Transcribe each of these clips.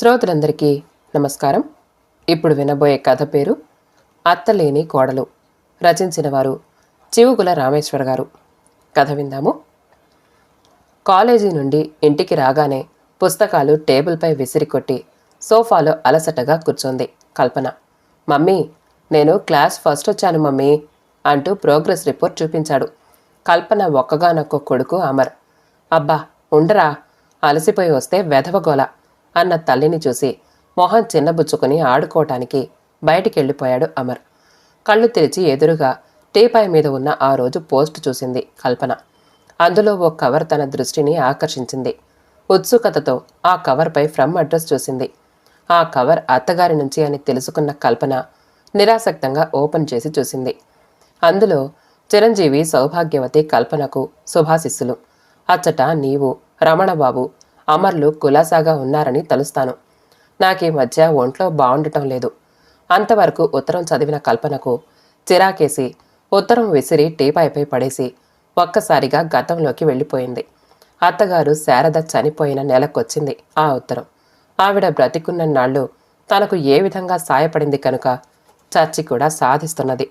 శ్రోతలందరికీ నమస్కారం. ఇప్పుడు వినబోయే కథ పేరు అత్తలేని కోడలు రచించిన వారు చివుగుల రామేశ్వర్ గారు. కథ విందాము. కాలేజీ నుండి ఇంటికి రాగానే పుస్తకాలు టేబుల్పై విసిరికొట్టి సోఫాలో అలసటగా కూర్చోంది కల్పన. మమ్మీ నేను క్లాస్ ఫస్ట్ వచ్చాను మమ్మీ అంటూ ప్రోగ్రెస్ రిపోర్ట్ చూపించాడు. కల్పన ఒక్కగానొక్క కొడుకు అమర్. అబ్బా ఉండరా అలసిపోయి వస్తే వెధవగోల అన్న తల్లిని చూసి మొహం చిన్నబుచ్చుకుని ఆడుకోవటానికి బయటికెళ్ళిపోయాడు అమర్. కళ్ళు తెరిచి ఎదురుగా టీపాయ్ మీద ఉన్న ఆ రోజు పోస్ట్ చూసింది కల్పన. అందులో ఓ కవర్ తన దృష్టిని ఆకర్షించింది. ఉత్సుకతతో ఆ కవర్పై ఫ్రమ్ అడ్రస్ చూసింది. ఆ కవర్ అత్తగారి నుంచి అని తెలుసుకున్న కల్పన నిరాసక్తంగా ఓపెన్ చేసి చూసింది. అందులో చిరంజీవి సౌభాగ్యవతి కల్పనకు శుభాశిస్సులు. అచ్చట నీవు రమణబాబు అమర్లు కులాసాగా ఉన్నారని తలుస్తాను. నాకీ మధ్య ఒంట్లో బాగుండటం లేదు. అంతవరకు ఉత్తరం చదివిన కల్పనకు చిరాకేసి ఉత్తరం విసిరి టీపాయిపై పడేసి ఒక్కసారిగా గతంలోకి వెళ్ళిపోయింది. అత్తగారు శారద చనిపోయిన నెలకొచ్చింది ఆ ఉత్తరం. ఆవిడ బ్రతికున్న నాళ్ళు తనకు ఏ విధంగా సాయపడింది కనుక చర్చి కూడా సాధిస్తున్నది.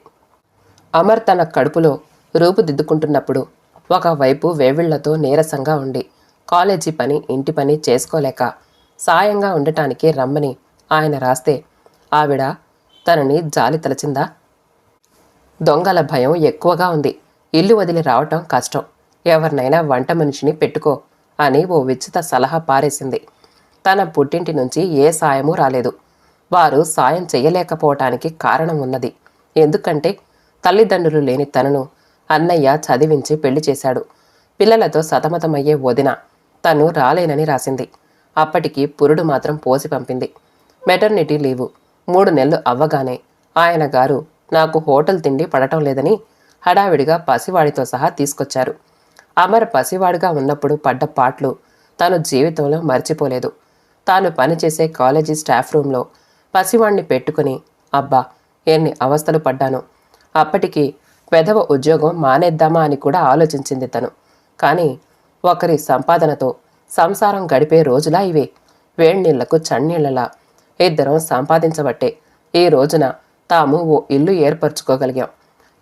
అమర్ తన కడుపులో రూపుదిద్దుకుంటున్నప్పుడు ఒకవైపు వేవిళ్ళతో నీరసంగా ఉండి కాలేజీ పని ఇంటి పని చేసుకోలేక సాయంగా ఉండటానికి రమ్మని ఆయన రాస్తే ఆవిడ తనని జాలి తలచిందా? దొంగల భయం ఎక్కువగా ఉంది. ఇల్లు వదిలి రావటం కష్టం. ఎవరినైనా వంట మనిషిని పెట్టుకో అని ఓ విచిత సలహా పారేసింది. తన పుట్టింటి నుంచి ఏ సాయమూ రాలేదు. వారు సాయం చేయలేకపోవటానికి కారణం ఉన్నది. ఎందుకంటే తల్లిదండ్రులు లేని తనను అన్నయ్య చదివించి పెళ్ళి చేశాడు. పిల్లలతో సతమతమయ్యే వదిన తను రాలేనని రాసింది. అప్పటికి పురుడు మాత్రం పోసి పంపింది. Maternity leave. మూడు నెలలు అవ్వగానే ఆయన గారు నాకు హోటల్ తిండి పడటం లేదని హడావిడిగా పసివాడితో సహా తీసుకొచ్చారు. అమర్ పసివాడిగా ఉన్నప్పుడు పడ్డ పాట్లు తాను జీవితంలో మర్చిపోలేదు. తాను పనిచేసే కాలేజీ స్టాఫ్ రూంలో పసివాణ్ణి పెట్టుకుని అబ్బా ఎన్ని అవస్థలు పడ్డాను. అప్పటికి పెదవ ఉద్యోగం మానేద్దామా అని కూడా ఆలోచించింది తను. కానీ ఒకరి సంపాదనతో సంసారం గడిపే రోజులా ఇవే. వేణ్ణీళ్ళకు చన్నీళ్ళలా. ఇద్దరం సంపాదించబట్టే ఈ రోజున తాము ఓ ఇల్లు ఏర్పరచుకోగలిగాం.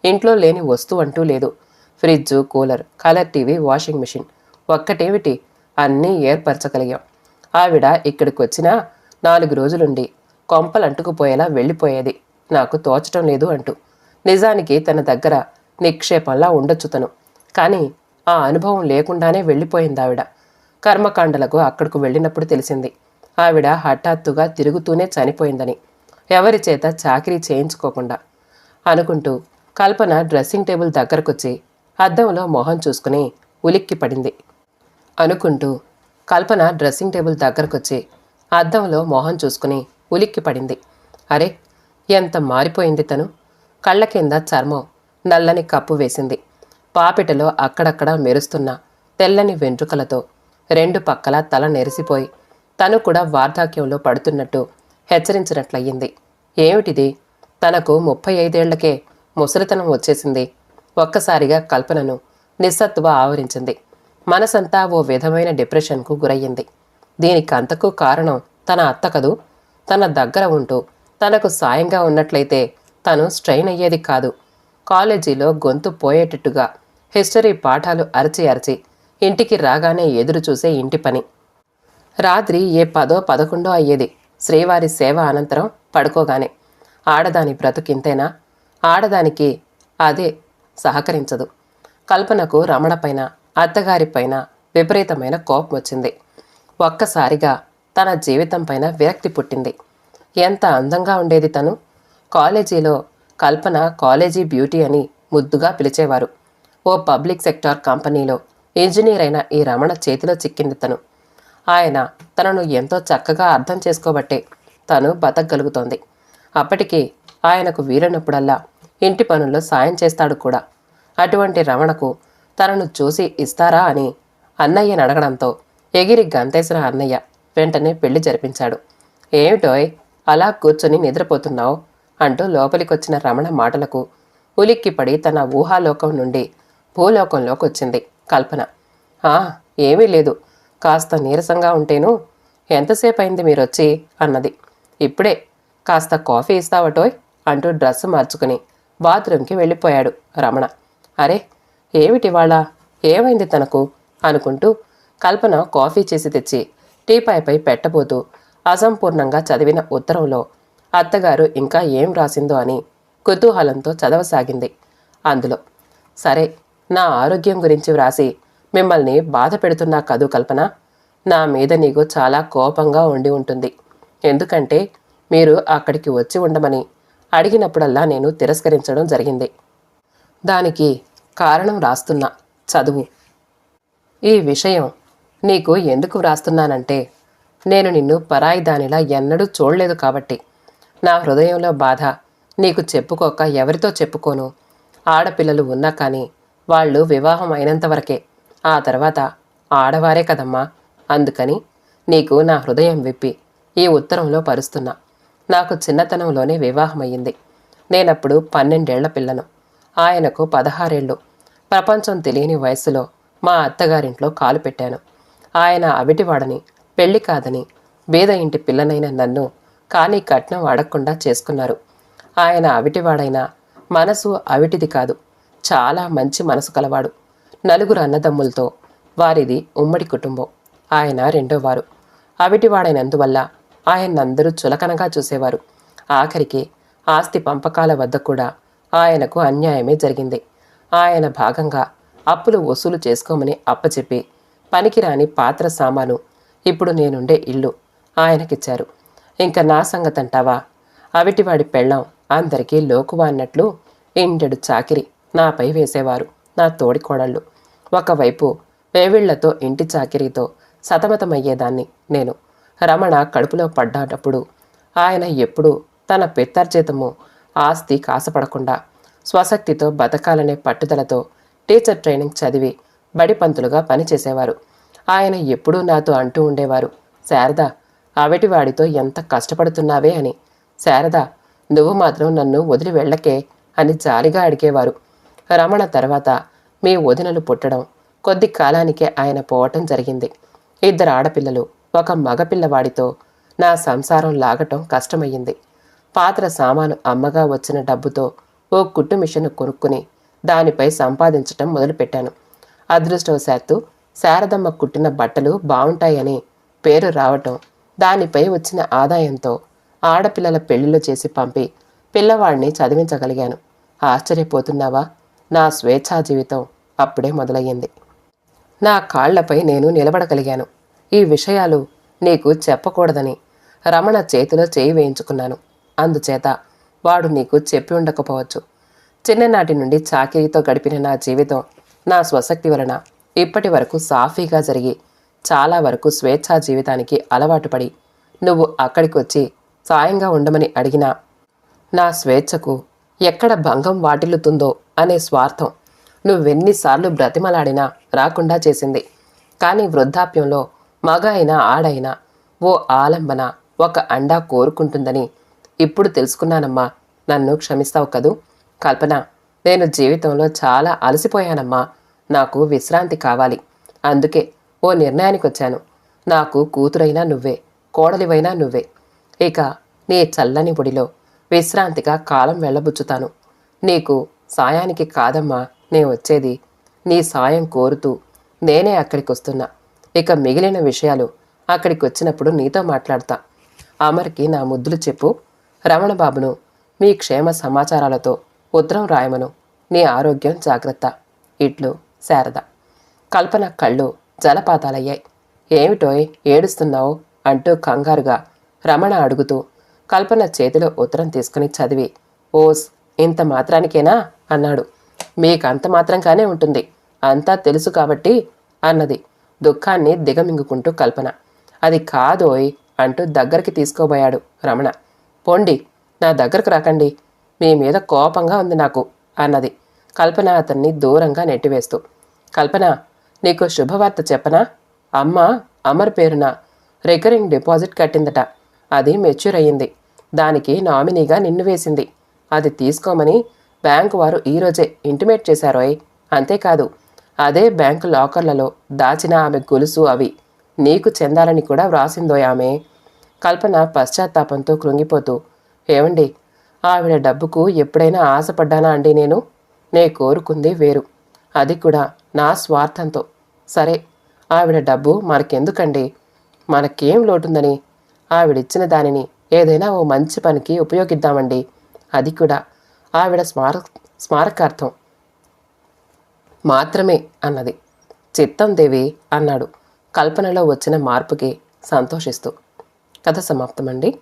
ఇంట్లో లేని వస్తువు అంటూ లేదు. Fridge cooler colour TV washing machine ఒక్కటేమిటి? అన్నీ ఏర్పరచగలిగాం. ఆవిడ ఇక్కడికి వచ్చినా నాలుగు రోజులుండి కొంపలు అంటుకుపోయేలా వెళ్ళిపోయేది. నాకు తోచటం లేదు అంటూ. నిజానికి తన దగ్గర నిక్షేపంలా ఉండొచ్చు తను. కానీ ఆ అనుభవం లేకుండానే వెళ్ళిపోయింది ఆవిడ. కర్మకాండలకు అక్కడకు వెళ్ళినప్పుడు తెలిసింది. ఆవిడ హఠాత్తుగా తిరుగుతూనే చనిపోయిందని. ఎవరి చేత చాకరీ చేయించుకోకుండా అనుకుంటూ కల్పన డ్రెస్సింగ్ టేబుల్ దగ్గరకొచ్చి అద్దంలో మొహం చూసుకుని ఉలిక్కి పడింది. అనుకుంటూ కల్పన డ్రెస్సింగ్ టేబుల్ దగ్గరకొచ్చి అద్దంలో మొహం చూసుకుని ఉలిక్కి పడింది. అరే ఎంత మారిపోయింది తను. కళ్ళ కింద చర్మం నల్లని కప్పు వేసింది. పాపిటలో అక్కడక్కడ మెరుస్తున్న తెల్లని వెంట్రుకలతో రెండు పక్కల తల నెరిసిపోయి తను కూడా వార్ధాక్యంలో పడుతున్నట్టు హెచ్చరించినట్లయింది. ఏమిటిది? తనకు ముప్పై ఐదేళ్ళకే ముసలితనం వచ్చేసింది. ఒక్కసారిగా కల్పనను నిస్సత్వ ఆవరించింది. మనసంతా ఓ విధమైన డిప్రెషన్కు గురయ్యింది. దీనికంతకు కారణం తన అత్త కదూ? తన దగ్గర ఉంటూ తనకు సాయంగా ఉన్నట్లయితే తను స్ట్రెయిన్ అయ్యేది కాదు. కాలేజీలో గొంతు పోయేటట్టుగా హిస్టరీ పాఠాలు అరచి అరచి ఇంటికి రాగానే ఎదురు చూసే ఇంటి పని. రాత్రి ఏ పదో పదకొండో అయ్యేది. శ్రీవారి సేవ అనంతరం పడుకోగానే ఆడదాని బ్రతుకింతేనా? ఆడదానికి అదే సహకరించదు. కల్పనకు రమణపైన అత్తగారిపైన విపరీతమైన కోపం వచ్చింది. ఒక్కసారిగా తన జీవితం పైన విరక్తి పుట్టింది. ఎంత అందంగా ఉండేది తను. కాలేజీలో కల్పన కాలేజీ బ్యూటీ అని ముద్దుగా పిలిచేవారు. ఓ పబ్లిక్ సెక్టార్ కంపెనీలో ఇంజనీర్ అయిన ఈ రమణ చేతిలో చిక్కింది తను. ఆయన తనను ఎంతో చక్కగా అర్థం చేసుకోబట్టే తను బతకగలుగుతోంది. అప్పటికి ఆయనకు వీలైనప్పుడల్లా ఇంటి పనుల్లో సాయం చేస్తాడు కూడా. అటువంటి రమణకు తనను చూసి ఇస్తారా అని అన్నయ్యని అడగడంతో ఎగిరి గంతేసిన అన్నయ్య వెంటనే పెళ్ళి జరిపించాడు. ఏమిటోయ్ అలా కూర్చొని నిద్రపోతున్నావు? అంటూ లోపలికొచ్చిన రమణ మాటలకు ఉలిక్కిపడి తన ఊహాలోకం నుండి భూలోకంలోకి వచ్చింది కల్పన. ఆ ఏమీ లేదు. కాస్త నీరసంగా ఉంటేను ఎంతసేపు అయింది మీరొచ్చి? అన్నది. ఇప్పుడే. కాస్త కాఫీ ఇస్తావటోయ్ అంటూ డ్రెస్ మార్చుకుని బాత్రూమ్కి వెళ్ళిపోయాడు రమణ. అరే ఏమిటి వాళ్ళ ఏమైంది తనకు? అనుకుంటూ కల్పన కాఫీ చేసి తెచ్చి టీపాయ్పై పెట్టబోతూ అసంపూర్ణంగా చదివిన ఉత్తరంలో అత్తగారు ఇంకా ఏం రాసిందో అని కుతూహలంతో చదవసాగింది. అందులో సరే నా ఆరోగ్యం గురించి వ్రాసి మిమ్మల్ని బాధ పెడుతున్నా కదూ కల్పన. నా మీద నీకు చాలా కోపంగా ఉండి ఉంటుంది. ఎందుకంటే మీరు అక్కడికి వచ్చి ఉండమని అడిగినప్పుడల్లా నేను తిరస్కరించడం జరిగింది. దానికి కారణం రాస్తున్నా. చదువు. ఈ విషయం నీకు ఎందుకు వ్రాస్తున్నానంటే నేను నిన్ను పరాయి దానిలా ఎన్నడూ చూడలేదు కాబట్టి. నా హృదయంలో బాధ నీకు చెప్పుకోక ఎవరితో చెప్పుకోను. ఆడపిల్లలు ఉన్నా కానీ వాళ్ళు వివాహం అయినంత వరకే. ఆ తర్వాత ఆడవారే కదమ్మా. అందుకని నీకు నా హృదయం విప్పి ఈ ఉత్తరంలో పరుస్తున్నా. నాకు చిన్నతనంలోనే వివాహమయ్యింది. నేనప్పుడు పన్నెండేళ్ళ పిల్లను. ఆయనకు పదహారేళ్ళు ప్రపంచం తెలియని వయసులో మా అత్తగారింట్లో కాలు పెట్టాను. ఆయన అవిటివాడని పెళ్ళి కాదని బీద ఇంటి పిల్లనైన నన్ను కానీ కట్నం అడగకుండా చేసుకున్నారు. ఆయన అవిటివాడైనా మనసు అవిటిది కాదు. చాలా మంచి మనసు కలవాడు. నలుగురు అన్నదమ్ములతో వారిది ఉమ్మడి కుటుంబం. ఆయన రెండోవారు అవిటివాడైనందువల్ల ఆయన్నందరూ చులకనగా చూసేవారు. ఆఖరికి ఆస్తి పంపకాల వద్ద కూడా ఆయనకు అన్యాయమే జరిగింది. ఆయన భాగంగా అప్పులు వసూలు చేసుకోమని అప్పచెప్పి పనికిరాని పాత్ర సామాను ఇప్పుడు నేనుండే ఇల్లు ఆయనకిచ్చారు. ఇంకా నా సంగతంటావా? అవిటివాడి పెళ్ళం అందరికీ లోకువా అన్నట్లు ఇంటెడు చాకిరి. నాపై వేసేవారు నా తోడికోడళ్ళు ఒకవైపు వేవిళ్ళతో ఇంటి చాకిరీతో సతమతమయ్యేదాన్ని నేను. రమణ కడుపులో పడ్డాటప్పుడు ఆయన ఎప్పుడూ తన పెత్తార్జితము ఆస్తి కాసపడకుండా స్వశక్తితో బతకాలనే పట్టుదలతో టీచర్ ట్రైనింగ్ చదివి బడిపంతులుగా పనిచేసేవారు. ఆయన ఎప్పుడూ నాతో అంటూ ఉండేవారు శారద అవిటివాడితో ఎంత కష్టపడుతున్నావే అని. శారద నువ్వు మాత్రం నన్ను వదిలి వెళ్ళకే అని జాలిగా అడిగేవారు. రమణ తర్వాత మీ వదినలు పుట్టడం కొద్ది కాలానికే ఆయన పోవటం జరిగింది. ఇద్దరు ఆడపిల్లలు ఒక మగపిల్లవాడితో నా సంసారం లాగటం కష్టమయ్యింది. పాత్ర సామాను అమ్మగా వచ్చిన డబ్బుతో ఓ కుట్టు మిషన్ కొనుక్కుని దానిపై సంపాదించటం మొదలుపెట్టాను. అదృష్టవశాత్తు శారదమ్మ కుట్టిన బట్టలు బావుంటాయని పేరు రావటం దానిపై వచ్చిన ఆదాయంతో ఆడపిల్లల పెళ్ళిళ్ళు చేసి పంపి పిల్లవాడిని చదివించగలిగాను. ఆశ్చర్యపోతున్నావా? నా స్వేచ్ఛా జీవితం అప్పుడే మొదలయ్యింది. నా కాళ్ళపై నేను నిలబడగలిగాను. ఈ విషయాలు నీకు చెప్పకూడదని రమణ చేతిలో చేయి వేయించుకున్నాను. అందుచేత వాడు నీకు చెప్పి ఉండకపోవచ్చు. చిన్ననాటి నుండి చాకిరీతో గడిపిన నా జీవితం నా స్వశక్తి వలన ఇప్పటి వరకు సాఫీగా జరిగి చాలా వరకు స్వేచ్ఛా జీవితానికి అలవాటు పడి నువ్వు అక్కడికి వచ్చి సాయంగా ఉండమని అడిగినా నా స్వేచ్ఛకు ఎక్కడ భంగం వాటిల్లుతుందో అనే స్వార్థం నువ్వెన్నిసార్లు బ్రతిమలాడినా రాకుండా చేసింది. కానీ వృద్ధాప్యంలో మగ అయినా ఆడైనా ఓ ఆలంబన ఒక అండా కోరుకుంటుందని ఇప్పుడు తెలుసుకున్నానమ్మా. నన్ను క్షమిస్తావు కదూ? కల్పన నేను జీవితంలో చాలా అలసిపోయానమ్మా. నాకు విశ్రాంతి కావాలి. అందుకే ఓ నిర్ణయానికి వచ్చాను నాకు కూతురైనా నువ్వే కోడలివైనా నువ్వే. ఇక నీ చల్లని ఒడిలో విశ్రాంతిగా కాలం వెళ్ళబుచ్చుతాను. నీకు సాయానికి కాదమ్మా నే వచ్చేది. నీ సాయం కోరుతూ నేనే అక్కడికి వస్తున్నా ఇక మిగిలిన విషయాలు అక్కడికి వచ్చినప్పుడు నీతో మాట్లాడతా. అమర్కి నా ముద్దులు చెప్పు. రమణబాబును మీ క్షేమ సమాచారాలతో ఉత్తరం రాయమను. నీ ఆరోగ్యం జాగ్రత్త. ఇట్లు శారద. కల్పన కళ్ళు జలపాతాలయ్యాయి. ఏమిటోయ్ ఏడుస్తున్నావు? అంటూ కంగారుగా రమణ అడుగుతూ కల్పన చేతిలో ఉత్తరం తీసుకుని చదివి ఓస్ ఇంత మాత్రానికేనా? అన్నాడు. మీకంత మాత్రంగానే ఉంటుంది. అంతా తెలుసు కాబట్టి అన్నది. దుఃఖాన్ని దిగమింగుకుంటూ కల్పన. అది కాదోయ్ అంటూ దగ్గరికి తీసుకోబోయాడు రమణ. పొండి నా దగ్గరకు రాకండి. మీ మీద కోపంగా ఉంది నాకు అన్నది. కల్పన అతన్ని దూరంగా నెట్టివేస్తూ. కల్పన నీకు శుభవార్త చెప్పనా? అమ్మ అమర్ పేరున రికరింగ్ డిపాజిట్ కట్టిందట. అది మెచ్యూర్ అయ్యింది. దానికి నామినీగా నిన్ను వేసింది. అది తీసుకోమని బ్యాంకు వారు ఈరోజే ఇంటిమేట్ చేశారోయ్ అంతేకాదు అదే బ్యాంకు లాకర్లలో దాచిన ఆమె గొలుసు అవి. నీకు చెందాలని కూడా వ్రాసిందో ఆమె. కల్పన పశ్చాత్తాపంతో కృంగిపోతూ ఏమండి ఆవిడ డబ్బుకు ఎప్పుడైనా ఆశపడ్డానా అండి నేను? నే కోరుకుంది వేరు. అది కూడా నా స్వార్థంతో. సరే ఆవిడ డబ్బు మనకెందుకండి? మనకేం లోటుందని ఆవిడిచ్చిన దానిని ఏదైనా ఓ మంచి పనికి ఉపయోగిద్దామండి. అది కూడా ఆవిడ స్మార స్మారకార్థం. మాత్రమే అన్నది. చిత్తం దేవి అన్నాడు. కల్పనలో వచ్చిన మార్పుకి సంతోషిస్తూ. కథ సమాప్తమండి.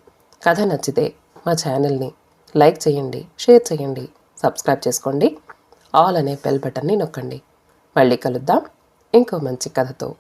కథ నచ్చితే మా ఛానల్ని లైక్ చేయండి షేర్ చేయండి సబ్స్క్రైబ్ చేసుకోండి. ఆల్ అనే బెల్ బటన్ని నొక్కండి. మళ్ళీ కలుద్దాం. ఇంకో మంచి కథతో.